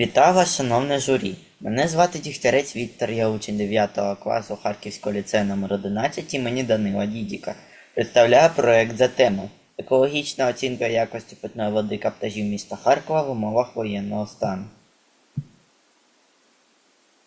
Вітаю вас, шановне журі. Мене звати Дігтярець Віктор, я учень 9 класу Харківського ліцею номер 11 імені Данила Дідіка. Представляю проект за темою Екологічна оцінка якості питної води каптажів міста Харкова в умовах воєнного стану.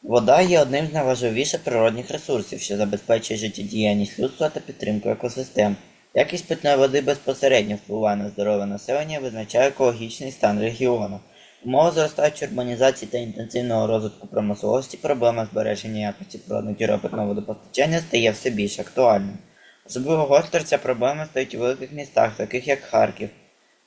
Вода є одним з найважливіших природних ресурсів, що забезпечує життєдіяльність людства та підтримку екосистем. Якість питної води безпосередньо впливає на здоров'я населення і визначає екологічний стан регіону. Умови зростаючої урбанізації та інтенсивного розвитку промисловості проблема збереження якості природних джерел питного водопостачання стає все більш актуальною. Особливо гостро ця проблема стоїть у великих містах, таких як Харків,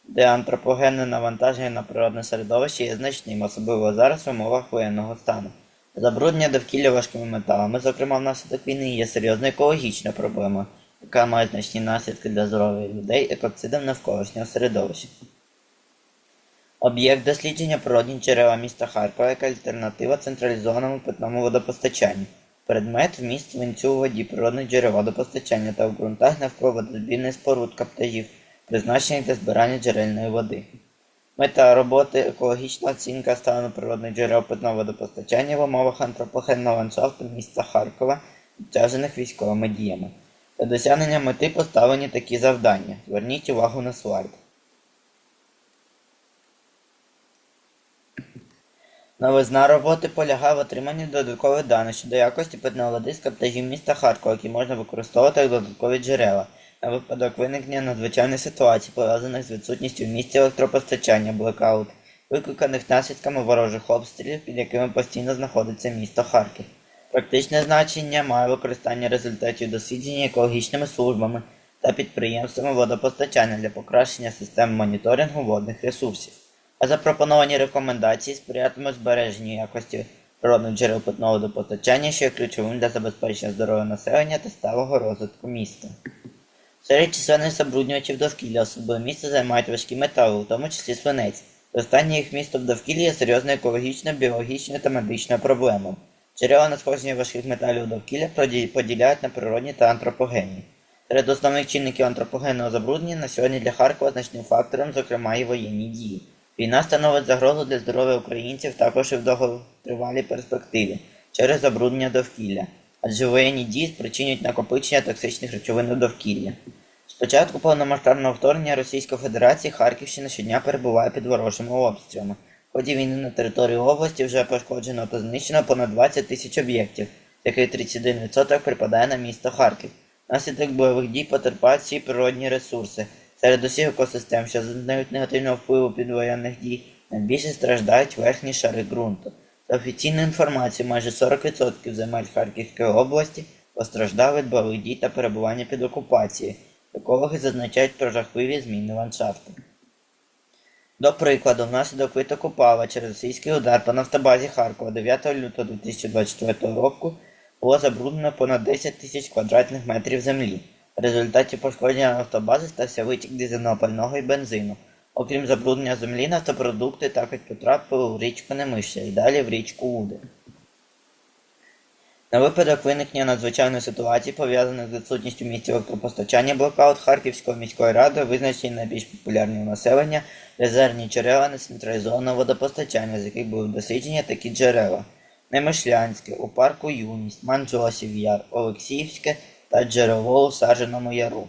де антропогенне навантаження на природне середовище є значним, особливо зараз в умовах воєнного стану. Забруднення довкілля важкими металами, зокрема внаслідок війни, є серйозною екологічною проблемою, яка має значні наслідки для здоров'я людей екоцидом навколишнього середовища. Об'єкт дослідження природні джерела міста Харкова як альтернатива централізованому питному водопостачанню. Предмет вміст свинцю у воді природних джерел водопостачання та в ґрунтах навколо водозбірних споруд каптажів, призначених для збирання джерельної води. Мета роботи екологічна оцінка стану природних джерел питного водопостачання в умовах антропогенного ландшафту міста Харкова, обтяжених військовими діями. Для досягнення мети поставлені такі завдання. Зверніть увагу на слайд. Новизна роботи полягає в отриманні додаткових даних щодо якості питної води з каптажів міста Харкова, які можна використовувати як додаткові джерела на випадок виникнення надзвичайних ситуацій, пов'язаних з відсутністю в місті електропостачання, блекаут, викликаних наслідками ворожих обстрілів, під якими постійно знаходиться місто Харків. Практичне значення має використання результатів дослідження екологічними службами та підприємствами водопостачання для покращення систем моніторингу водних ресурсів. А запропоновані рекомендації сприятимуть збереженню якості природних джерел питного водопостачання, що є ключовим для забезпечення здоров'я населення та сталого розвитку міста. Серед численних забруднювачів довкілля особливе місце займають важкі метали, у тому числі свинець. Зростання їх місто в довкіллі є серйозною екологічною, біологічною та медичною проблемою. Джерела надходження важких металів у довкілля поділяють на природні та антропогенні. Серед основних чинників антропогенного забруднення на сьогодні для Харкова значним фактором, зокрема, і воєнні дії. Війна становить загрозу для здоров'я українців також і в довготривалій перспективі через забруднення довкілля, адже воєнні дії спричинюють накопичення токсичних речовин у довкілля. З початку повномасштабного вторгнення Російської Федерації Харківщина щодня перебуває під ворожими обстрілами. В ході війни на території області вже пошкоджено та знищено понад 20 тисяч об'єктів, з яких 31% припадає на місто Харків. Внаслідок бойових дій потерпають всі природні ресурси. Серед усіх екосистем, що зазнають негативного впливу підвоєнних дій, найбільше страждають верхні шари ґрунту. За офіційною інформацією, майже 40% земель Харківської області постраждали від бойових дій та перебування під окупацією. Екологи зазначають про жахливі зміни ландшафту. До прикладу, внаслідок витоку пава через російський удар по нафтобазі Харкова 9 лютого 2024 року було забруднено понад 10 тисяч квадратних метрів землі. В результаті пошкодження нафтобази стався витік дизельного і бензину. Окрім забруднення землі, нафтопродукти також потрапили в річку Немишля і далі в річку Уди. На випадок виникнення надзвичайної ситуації, пов'язаної з відсутністю місць електропостачання, блокаут Харківської міської ради визначені найбільш популярні у населення резервні джерела нецентралізованого водопостачання, з яких були досліджені такі джерела: Немишлянське, у парку Юність, Манджосів Яр, Олексіївське та джерело у Саженому Яру.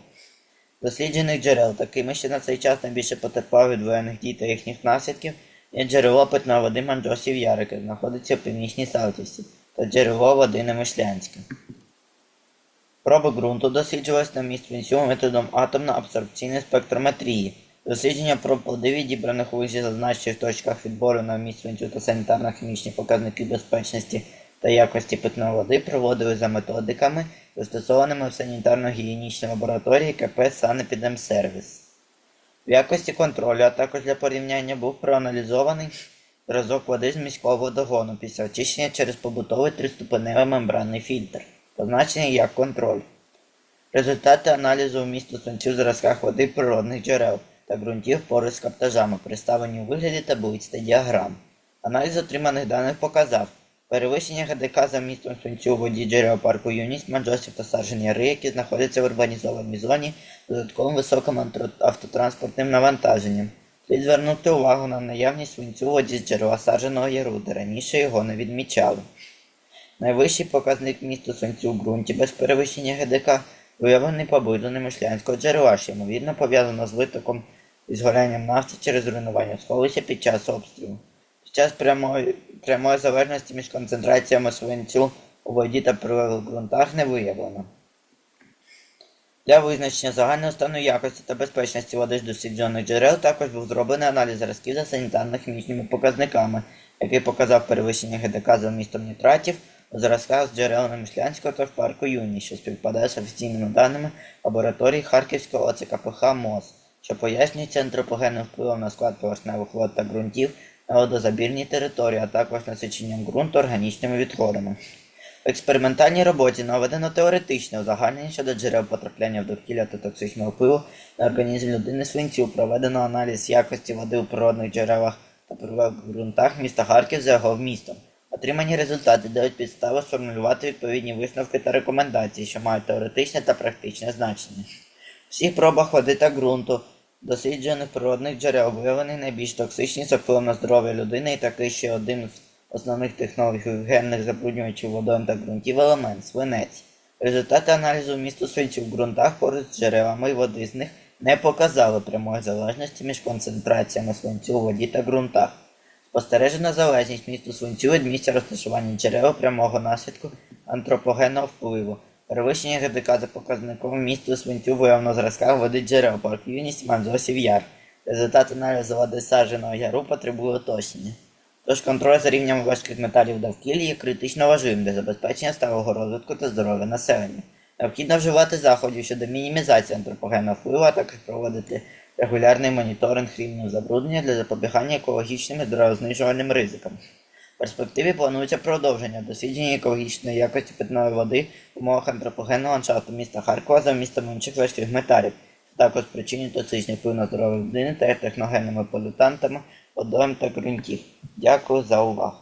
Досліджених джерел, такими, що на цей час найбільше потерпали від воєнних дій та їхніх наслідків, є джерело питної води Манджосів Яр, знаходиться в північній Салтівці, та джерело води Немишлянське. Проби ґрунту досліджувалися на місці методом атомно-абсорбційної спектрометрії. Дослідження проб води, відібраних у вище зазначених точках відбору на свинцю та санітарно-хімічні показники безпечності та якості питної води проводили за методиками, застосованими в санітарно-гігієнічній лабораторії КП «Санепідемсервіс». В якості контролю, а також для порівняння був проаналізований зразок води з міського водогону після очищення через побутовий триступеневий мембранний фільтр, позначений як контроль. Результати аналізу вмісту сонцю в зразках води природних джерел та ґрунтів поруч з каптажами, представлені у вигляді таблиць та діаграм. Аналіз отриманих даних показав перевищення ГДК за вмістом сонцю у воді джерел парку Юність, Манджосів та Саржен Яри, які знаходяться в урбанізованій зоні з додатковим високим автотранспортним навантаженням. Слід звернути увагу на наявність свинцю у воді з джерела садженого яру, де раніше його не відмічали. Найвищий показник місту свинцю в ґрунті без перевищення ГДК виявлений поблизу Немишлянського джерела, що ймовірно пов'язано з витоком і згорянням нафти через руйнування сховища під час обстрілу. Час прямої, прямої залежності між концентраціями свинцю у воді та прилеглих ґрунтах не виявлено. Для визначення загального стану якості та безпечності води з досліджених джерел також був зроблений аналіз зразків за санітарно-хімічними показниками, який показав перевищення ГДК за вмістом нітратів у зразках з джерел Немишлянського та в парку Юні, що співпадає з офіційними даними лабораторії Харківського ОЦКПХ МОЗ, що пояснюється антропогенним впливом на склад поверхневих вод та ґрунтів на водозабірній території, а також насиченням ґрунту органічними відходами. В експериментальній роботі наведено теоретичне узагальнення щодо джерел потрапляння в довкілля та токсичного впливу на організм людини свинцю. Проведено аналіз якості води у природних джерелах та природних ґрунтах міста Харків за його вмістом. Отримані результати дають підставу сформулювати відповідні висновки та рекомендації, що мають теоретичне та практичне значення. В всіх пробах води та ґрунту досліджених природних джерел виявлений найбільш токсичний з впливом на здоров'я людини і такий ще один з основних технологій генних забруднювачів водойм та ґрунтів елемент свинець. Результати аналізу вмісту свинцю в ґрунтах поруч з джерелами води з них не показали прямої залежності між концентраціями свинцю у воді та ґрунтах. Спостережена залежність місту свинцю від місця розташування джерел прямого наслідку антропогенного впливу. Перевищення ГДК за показником місту свинцю виявлено зразках води джерел парку юність Манзосів Яр. Результат аналізу води садженого яру потребує уточнення. Тож контроль за рівнем важких металів в довкіллі є критично важливим для забезпечення сталого розвитку та здоров'я населення. Необхідно вживати заходів щодо мінімізації антропогенного впливу, а також проводити регулярний моніторинг рівнів забруднення для запобігання екологічним і здоровознижувальним ризикам. В перспективі планується продовження дослідження екологічної якості питної води в умовах антропогенного ландшафту міста Харкова за містом інших важких металів, також причині токсичний вплив на здоров'я людини та техногенними полютантами водойм та ґрунтів. Дякую за увагу.